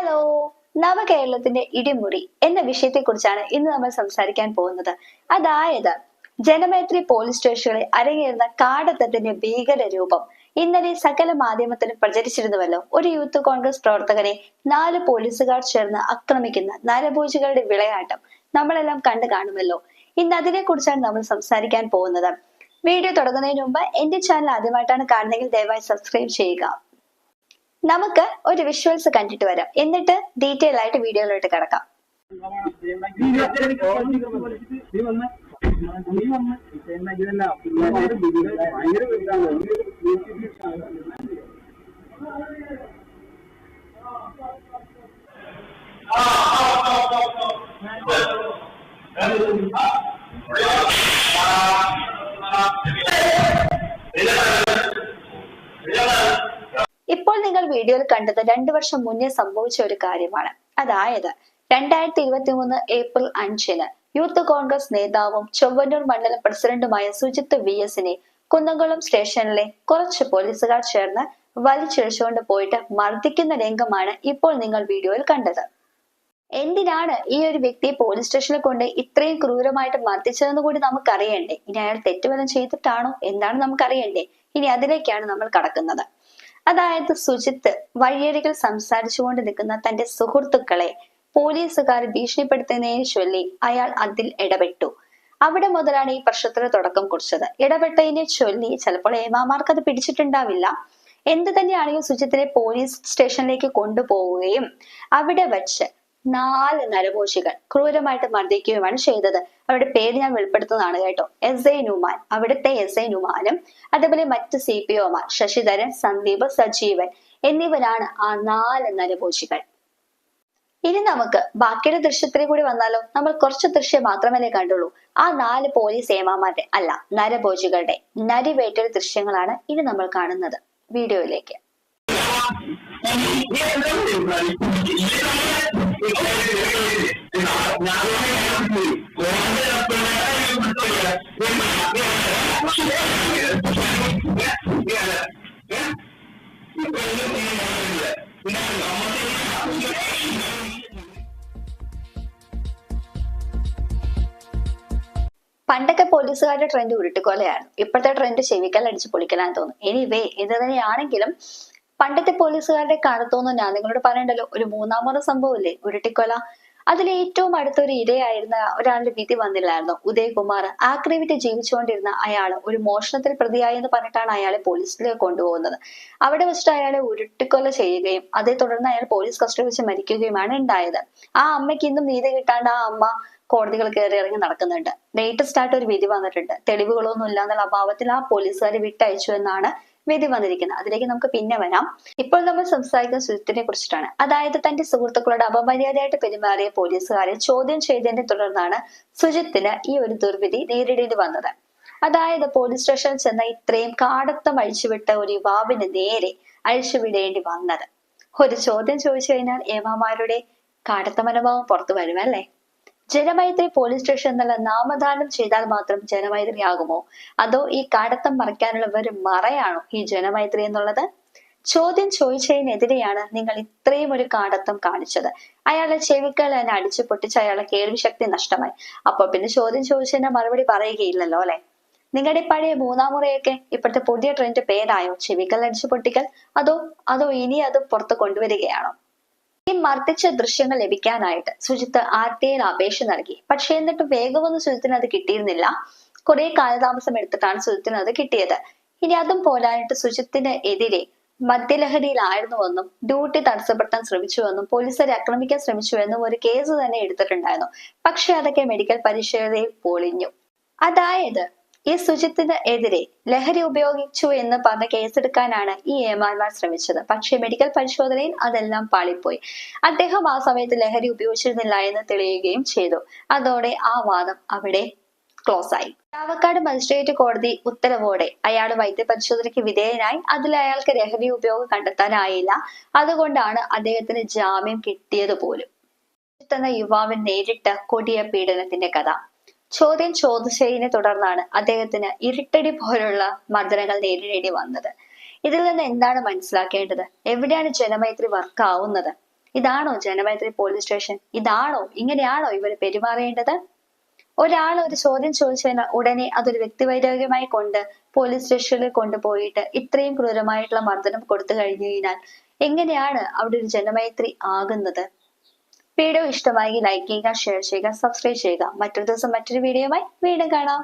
Hello. നവകേരളത്തിന്റെ ഇടിമുടി എന്ന വിഷയത്തെ കുറിച്ചാണ് ഇന്ന് നമ്മൾ സംസാരിക്കാൻ പോകുന്നത്. അതായത് ജനമേത്രി പോലീസ് സ്റ്റേഷനുകളിൽ അരങ്ങേറുന്ന കാടത്തത്തിന്റെ ഭീകര രൂപം. ഇന്നലെ സകല മാധ്യമത്തിലും പ്രചരിച്ചിരുന്നുവല്ലോ ഒരു യൂത്ത് കോൺഗ്രസ് പ്രവർത്തകരെ നാല് പോലീസുകാർ ചേർന്ന് ആക്രമിക്കുന്ന നരഭോജികളുടെ വിളയാട്ടം നമ്മളെല്ലാം കണ്ടു കാണുമല്ലോ. ഇന്ന് അതിനെ കുറിച്ചാണ് നമ്മൾ സംസാരിക്കാൻ പോകുന്നത്. വീഡിയോ തുടങ്ങുന്നതിന് മുമ്പ് എന്റെ ചാനൽ ആദ്യമായിട്ടാണ് കാണുന്നതെങ്കിൽ ദയവായി സബ്സ്ക്രൈബ് ചെയ്യുക. നമുക്ക് ഒരു വിഷ്വൽസ് കണ്ടിട്ട് വരാം. എന്നിട്ട് ഡീറ്റെയിൽ ആയിട്ട് വീഡിയോയിലോട്ട് കിടക്കാം. നീ വീഡിയോയിൽ കണ്ടത് രണ്ടു വർഷം മുന്നേ സംഭവിച്ച ഒരു കാര്യമാണ്. അതായത് രണ്ടായിരത്തി ഇരുപത്തി മൂന്ന് ഏപ്രിൽ അഞ്ചിന് യൂത്ത് കോൺഗ്രസ് നേതാവും ചൊവ്വന്നൂർ മണ്ഡലം പ്രസിഡന്റുമായ സുജിത്ത് വി എസിനെ കുന്നംകുളം സ്റ്റേഷനിലെ കുറച്ച് പോലീസുകാർ ചേർന്ന് വലിച്ചിഴച്ചുകൊണ്ട് പോയിട്ട് മർദ്ദിക്കുന്ന രംഗമാണ് ഇപ്പോൾ നിങ്ങൾ വീഡിയോയിൽ കണ്ടത്. എന്തിനാണ് ഈ ഒരു വ്യക്തിയെ പോലീസ് സ്റ്റേഷനിൽ കൊണ്ട് ഇത്രയും ക്രൂരമായിട്ട് മർദ്ദിച്ചതെന്ന് കൂടി നമുക്ക് അറിയണ്ടേ ഇനി അയാൾ തെറ്റുവല്ലം ചെയ്തിട്ടാണോ? എന്താണ് നമുക്ക് അറിയണ്ടേ ഇനി അതിലേക്കാണ് നമ്മൾ കടക്കുന്നത്. അതായത് സുജിത്ത് വഴിയരികിൽ സംസാരിച്ചുകൊണ്ട് നിൽക്കുന്ന തന്റെ സുഹൃത്തുക്കളെ പോലീസുകാർ ഭീഷണിപ്പെടുത്തുന്നതിനെ ചൊല്ലി അയാൾ അതിൽ ഇടപെട്ടു. അവിടെ മുതലാണ് ഈ പ്രശ്നത്തിന് തുടക്കം കുറിച്ചത്. ഇടപെട്ടതിനെ ചൊല്ലി ചിലപ്പോൾ ഏമാമാർക്ക് അത് പിടിച്ചിട്ടുണ്ടാവില്ല. എന്ത് തന്നെയാണെങ്കിലും സുജിത്തിനെ പോലീസ് സ്റ്റേഷനിലേക്ക് കൊണ്ടുപോവുകയും അവിടെ വെച്ച് നാല് നരഭോഷികൾ ക്രൂരമായിട്ട് മർദ്ദിക്കുകയുമാണ് ചെയ്തത്. അവരുടെ പേര് ഞാൻ വെളിപ്പെടുത്തുന്നതാണ് കേട്ടോ. എസ് ഐ നുമാൻ അവിടുത്തെ എസ് ഐ നുമാനും അതേപോലെ മറ്റ് സി പി ഒമാർ ശശിധരൻ സന്ദീപ് സജീവൻ എന്നിവരാണ് ആ നാല് നരഭോഷികൾ ഇനി നമുക്ക് ബാക്കിയുടെ ദൃശ്യത്തിൽ കൂടി വന്നാലോ? നമ്മൾ കുറച്ച് ദൃശ്യം മാത്രമല്ലേ കണ്ടുള്ളൂ. ആ നാല് പോലീസ് ഏമാമാരുടെ അല്ല നരഭോജികളുടെ നരിവേറ്റൊരു ദൃശ്യങ്ങളാണ് ഇനി നമ്മൾ കാണുന്നത്. വീഡിയോയിലേക്ക്. പണ്ടൊക്കെ പോലീസുകാരുടെ ട്രെൻഡ് ഉരുട്ടുകൊലയാണ്. ഇപ്പോഴത്തെ ട്രെൻഡ് ചെവിക്കൽ അടിച്ച് പൊളിക്കലാന്ന് തോന്നുന്നു. എനിവേ ഇത് തന്നെയാണെങ്കിലും പണ്ടത്തെ പോലീസുകാരുടെ കാലത്തൊന്നും ഞാൻ നിങ്ങളോട് പറയണ്ടല്ലോ ഒരു മൂന്നാമത് സംഭവമില്ലേ ഉരുട്ടിക്കൊല. അതിൽ ഏറ്റവും അടുത്തൊരു ഇരയായിരുന്ന ഒരാളുടെ വിധി വന്നില്ലായിരുന്നു? ഉദയകുമാർ ആക്രമിറ്റ് ജീവിച്ചുകൊണ്ടിരുന്ന അയാൾ ഒരു മോഷണത്തിൽ പ്രതിയായി എന്ന് പറഞ്ഞിട്ടാണ് അയാളെ പോലീസിലേക്ക് കൊണ്ടുപോകുന്നത്. അവിടെ വെച്ചിട്ട് അയാളെ ഉരുട്ടിക്കൊല ചെയ്യുകയും അതേ തുടർന്ന് അയാൾ പോലീസ് കസ്റ്റഡി വെച്ച് മരിക്കുകയുമാണ് ഉണ്ടായത്. ആ അമ്മയ്ക്ക് ഇന്നും നീതി കിട്ടാണ്ട് ആ അമ്മ കോടതികൾ കയറി ഇറങ്ങി നടക്കുന്നുണ്ട്. ലേറ്റസ്റ്റ് ആയിട്ട് ഒരു വിധി വന്നിട്ടുണ്ട്. തെളിവുകളൊന്നും ഇല്ല എന്നുള്ള അഭാവത്തിൽ ആ പോലീസുകാരെ വിട്ടയച്ചു എന്നാണ് വിധി വന്നിരിക്കുന്നത് അതിലേക്ക് നമുക്ക് പിന്നെ വരാം. ഇപ്പോൾ നമ്മൾ സംസാരിക്കുന്ന സുജിത്തിനെ കുറിച്ചിട്ടാണ്. അതായത് തന്റെ സുഹൃത്തുക്കളോട് അപമര്യാദയായിട്ട് പെരുമാറിയ പോലീസുകാരെ ചോദ്യം ചെയ്തതിനെ തുടർന്നാണ് സുജിത്തിന് ഈ ഒരു ദുർവിധി നേരിടേണ്ടി വന്നത്. അതായത് പോലീസ് സ്റ്റേഷനിൽ ചെന്ന ഇത്രയും കാടത്തം അഴിച്ചുവിട്ട ഒരു യുവാവിന് നേരെ അഴിച്ചുവിടേണ്ടി വന്നത്. ഒരു ചോദ്യം ചോദിച്ചു കഴിഞ്ഞാൽ ഏമാമാരുടെ കാടത്ത മനോഭാവം പുറത്തു വരുമല്ലേ? ജനമൈത്രി പോലീസ് സ്റ്റേഷൻ എന്നുള്ള നാമദാനം ചെയ്താൽ മാത്രം ജനമൈത്രി ആകുമോ അതോ ഈ കാടത്തം മറയ്ക്കാനുള്ള ഒരു മറയാണോ ഈ ജനമൈത്രി എന്നുള്ളത്? ചോദ്യം ചോദിച്ചതിനെതിരെയാണ് നിങ്ങൾ ഇത്രയും ഒരു കാടത്തം കാണിച്ചത്. അയാളെ ചെവിക്കൾ തന്നെ അടിച്ചു പൊട്ടിച്ച് അയാളെ കേൾവിശക്തി നഷ്ടമായി. അപ്പൊ പിന്നെ ചോദ്യം ചോദിച്ചതിന് മറുപടി പറയുകയില്ലല്ലോ അല്ലെ? നിങ്ങളുടെ പഴയ മൂന്നാം മുറയൊക്കെ ഇപ്പോഴത്തെ പുതിയ ട്രെൻഡ് പേരായോ? ചെവിക്കൽ അടിച്ചു പൊട്ടിക്കൽ? അതോ അതോ ഇനി അത് പുറത്ത് കൊണ്ടുവരികയാണോ? ഈ മർദ്ദിച്ച ദൃശ്യങ്ങൾ ലഭിക്കാനായിട്ട് സുജിത്ത് ആർത്തിയിൽ അപേക്ഷ നൽകി. പക്ഷെ എന്നിട്ട് വേഗമൊന്നും സുജിത്തിന് അത് കിട്ടിയിരുന്നില്ല. കുറെ കാലതാമസം എടുത്തിട്ടാണ് സുജിത്തിന് അത് കിട്ടിയത്. ഇനി അതും പോലായിട്ട് സുജിത്തിന് എതിരെ മദ്യലഹരിയിലായിരുന്നുവെന്നും ഡ്യൂട്ടി തടസ്സപ്പെടുത്താൻ ശ്രമിച്ചുവെന്നും പോലീസുകാരെ ആക്രമിക്കാൻ ശ്രമിച്ചുവെന്നും ഒരു കേസ് തന്നെ എടുത്തിട്ടുണ്ടായിരുന്നു. പക്ഷെ അതൊക്കെ മെഡിക്കൽ പരിശോധനയിൽ പൊളിഞ്ഞു. അതായത് ഈ സുജിത്തിന് എതിരെ ലഹരി ഉപയോഗിച്ചു എന്ന് പറഞ്ഞ കേസെടുക്കാനാണ് ഈ എമാർമാർ ശ്രമിച്ചത്. പക്ഷേ മെഡിക്കൽ പരിശോധനയിൽ അതെല്ലാം പാളിപ്പോയി. അദ്ദേഹം ആ സമയത്ത് ലഹരി ഉപയോഗിച്ചിരുന്നില്ല എന്ന് തെളിയുകയും ചെയ്തു. അതോടെ ആ വാദം അവിടെ ക്ലോസ് ആയി. ചാവക്കാട് മജിസ്ട്രേറ്റ് കോടതി ഉത്തരവോടെ അയാൾ വൈദ്യപരിശോധനയ്ക്ക് വിധേയനായി അതിൽ അയാൾക്ക് ലഹരി ഉപയോഗം കണ്ടെത്താനായില്ല. അതുകൊണ്ടാണ് അദ്ദേഹത്തിന് ജാമ്യം കിട്ടിയത് പോലും യുവാവിൻ നേരിട്ട കൊടിയ പീഡനത്തിന്റെ കഥ. ചോദ്യം ചോദിച്ചതിനെ തുടർന്നാണ് അദ്ദേഹത്തിന് ഇരുട്ടടി പോലുള്ള മർദ്ദനങ്ങൾ നേരിടേണ്ടി വന്നത്. ഇതിൽ നിന്ന് എന്താണ് മനസ്സിലാക്കേണ്ടത്? എവിടെയാണ് ജനമൈത്രി വർക്ക് ആവുന്നത്? ഇതാണോ ജനമൈത്രി പോലീസ് സ്റ്റേഷൻ ഇതാണോ? ഇങ്ങനെയാണോ ഇവർ പെരുമാറേണ്ടത്? ഒരാൾ ഒരു ചോദ്യം ചോദിച്ചതിന് ഉടനെ അതൊരു വ്യക്തിവൈരാഗ്യമായി കൊണ്ട് പോലീസ് സ്റ്റേഷനിൽ കൊണ്ടുപോയിട്ട് ഇത്രയും ക്രൂരമായിട്ടുള്ള മർദ്ദനം കൊടുത്തു കഴിഞ്ഞു കഴിഞ്ഞാൽ എങ്ങനെയാണ് അവിടെ ഒരു ജനമൈത്രി ആകുന്നത്? വീഡിയോ ഇഷ്ടമായി ലൈക്ക് ചെയ്യുക ഷെയർ ചെയ്യുക സബ്സ്ക്രൈബ് ചെയ്യുക. മറ്റൊരു ദിവസം മറ്റൊരു വീഡിയോയുമായി വീണ്ടും കാണാം.